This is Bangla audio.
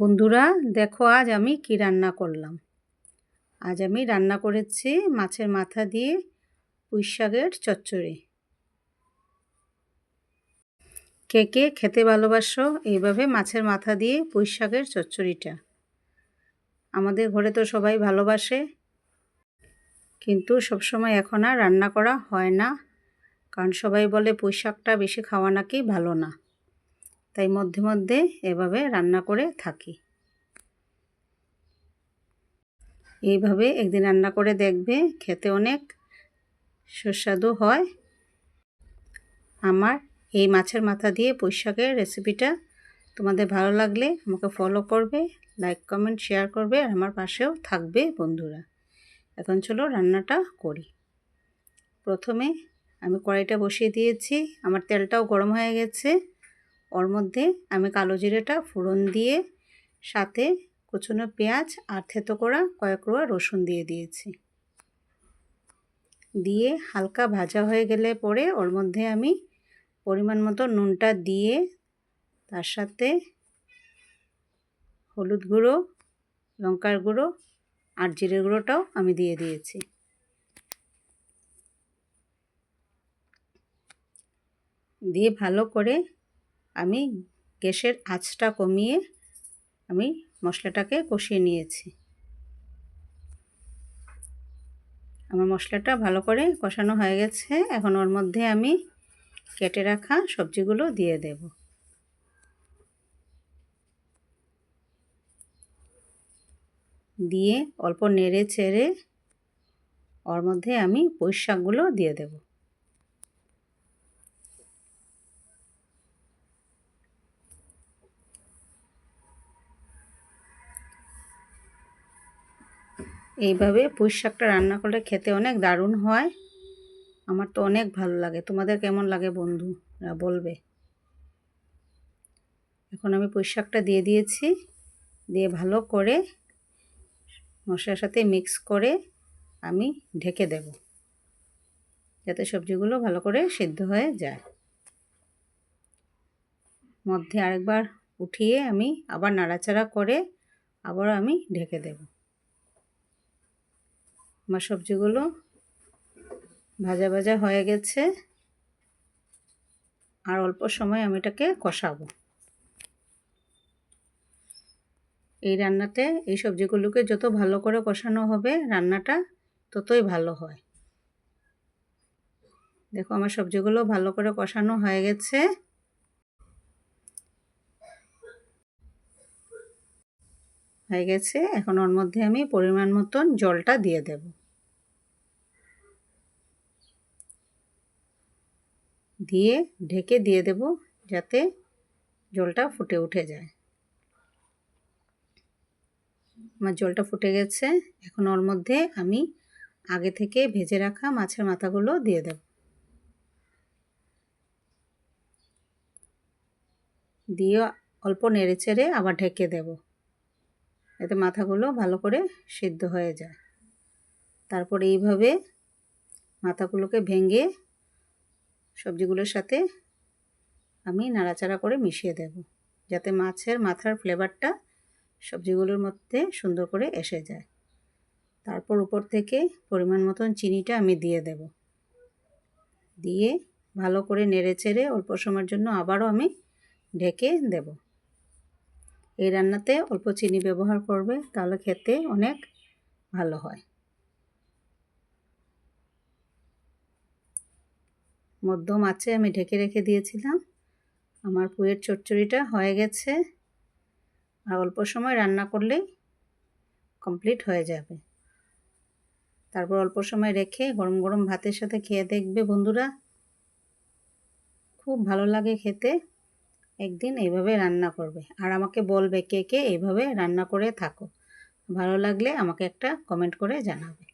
বন্ধুরা, দেখো আজ আমি কি রান্না করলাম। আজ আমি রান্না করেছি মাছের মাথা দিয়ে পুঁই শাকের চচ্চড়ি। কে কে খেতে ভালোবাসো, এইভাবে মাছের মাথা দিয়ে পুঁই শাকের চচ্চড়িটা। আমাদের ঘরে তো সবাই ভালোবাসে, কিন্তু সবসময় এখন আর রান্না করা হয় না, কারণ সবাই বলে পুঁই শাকটা বেশি খাওয়া নাকি ভালো না। তাই মধ্যে মধ্যে এভাবে রান্না করে থাকি। এইভাবে একদিন রান্না করে দেখবে, খেতে অনেক সুস্বাদু হয়। আমার এই মাছের মাথা দিয়ে পুঁইশাকের রেসিপিটা তোমাদের ভালো লাগলে আমাকে ফলো করবে লাইক কমেন্ট শেয়ার করবে, আর আমার পাশেও থাকবে বন্ধুরা। এখন চলো রান্নাটা করি। প্রথমে আমি কড়াইটা বসিয়ে দিয়েছি, আমার তেলটাও গরম হয়ে গেছে। ওর মধ্যে আমি কালো জিরেটা ফোড়ন দিয়ে সাথে কুচনো পেঁয়াজ আর থেতো করা কয়েক রোয়া রসুন দিয়ে দিয়েছি। দিয়ে হালকা ভাজা হয়ে গেলে পরে ওর মধ্যে আমি পরিমাণ মতো নুনটা দিয়ে তার সাথে হলুদ গুঁড়ো, লঙ্কার গুঁড়ো আর জিরের গুঁড়োটাও আমি দিয়ে দিয়েছি। দিয়ে ভালো করে আমি গ্যাসের আঁচটা কমিয়ে আমি মশলাটাকে কষিয়ে নিয়েছি। আমার মশলাটা ভালো করে কষানো হয়ে গেছে। এখন ওর মধ্যে আমি কেটে রাখা সবজিগুলো দিয়ে দেব। দিয়ে অল্প নেড়ে চেড়ে ওর মধ্যে আমি পুঁই শাকগুলো দিয়ে দেবো। এইভাবে পুঁই শাকটা রান্না করলে খেতে অনেক দারুণ হয়। আমার তো অনেক ভালো লাগে। তোমাদের কেমন লাগে বন্ধুরা বলবে। এখন আমি পুঁই শাকটা দিয়ে দিয়েছি। দিয়ে ভালো করে মশলার সাথে মিক্স করে আমি ঢেকে দেব। যাতে সবজিগুলো ভালো করে সিদ্ধ হয়ে যায়। মধ্যে আরেকবার উঠিয়ে আমি আবার নাড়াচাড়া করে আবার আমি ঢেকে দেবো। আমার সবজিগুলো ভাজা ভাজা হয়ে গেছে। আর অল্প সময় আমি এটাকে কষাবো। এই রান্নাতে এই সবজিগুলোকে যত ভালো করে কষানো হবে রান্নাটা ততই ভালো হয়। দেখো আমার সবজিগুলো ভালো করে কষানো হয়ে গেছে। হয়ে গেছে। এখন ওর মধ্যে আমি পরিমাণ মতন জলটা দিয়ে দেব। দিয়ে ঢেকে দিয়ে দেব যাতে জলটা ফুটে উঠে যায়। আমার জলটা ফুটে গেছে। এখন ওর মধ্যে আমি আগে থেকে ভেজে রাখা মাছের মাথাগুলো দিয়ে দেব। দিয়ে অল্প নেড়ে চেড়ে আবার ঢেকে দেবো। এতে মাথাগুলো ভালো করে সিদ্ধ হয়ে যায়। তারপর এইভাবে মাথাগুলোকে ভেঙে সবজিগুলোর সাথে আমি নাড়াচাড়া করে মিশিয়ে দেব, যাতে মাছের মাথার ফ্লেভারটা সবজিগুলোর মধ্যে সুন্দর করে এসে যায়। তারপর উপর থেকে পরিমাণ মতন চিনিটা আমি দিয়ে দেব। দিয়ে ভালো করে নেড়ে চেড়ে অল্প সময়ের জন্য আবারও আমি ঢেকে দেবো। এই রান্নাতে অল্প চিনি ব্যবহার করবে, তাহলে খেতে অনেক ভালো হয়। মধ্যম আছে আমি ঢেকে রেখে দিয়েছিলাম। আমার পুয়ের চচ্চড়িটা হয়ে গেছে। আর অল্প সময় রান্না করলেই কমপ্লিট হয়ে যাবে। তারপর অল্প সময় রেখে গরম গরম ভাতের সাথে খেয়ে দেখবে বন্ধুরা। খুব ভালো লাগে খেতে। একদিন এইভাবে রান্না করবে। আর আমাকে বলবে কে কে এইভাবে রান্না করে থাকো। ভালো লাগলে আমাকে একটা কমেন্ট করে জানাবে।